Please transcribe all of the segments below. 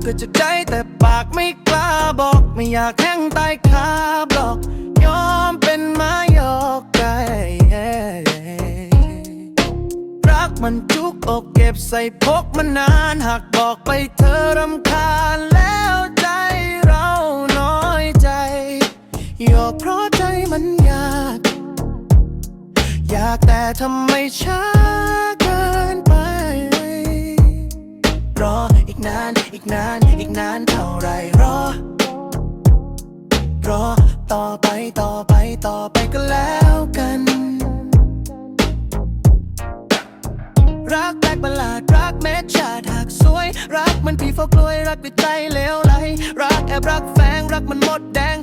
เกิดจากใจแต่ปากไม่กล้าบอก ไม่อยากแห้งใต้คาบหรอก ยอมเป็นไม้ยอกไก่รักมันจุกอกเก็บใส่พกมานานหากบอกไปเธอรำคาญแล้วใจเราน้อยใจยอกเพราะใจมันอยาก อยากแต่ทำไมช้าเกิานเท่าไรรอ รอ ต่อไปต่อไปต่อไปก็แล้วกัน รักแปลกประหลาดรักแม้ชาติหากสวย รักมันผีฟอกกลวยรักด้วยใจเลวไหลรักแอบรักแฝงรักมันหมดแดง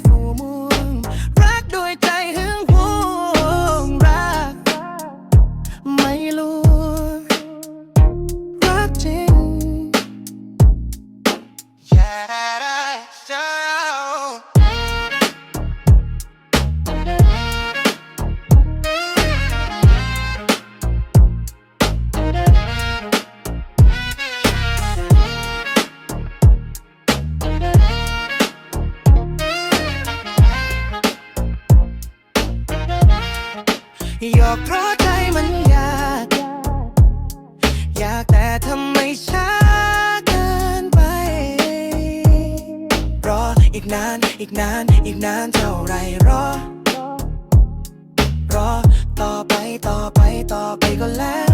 หยอกเพราะใจมันอยาก อยากแต่ทำไมช้าเกินไป รออีกนานอีกนานอีกนานเท่าไรรอ รอต่อไปต่อไปต่อไปก็แล้ว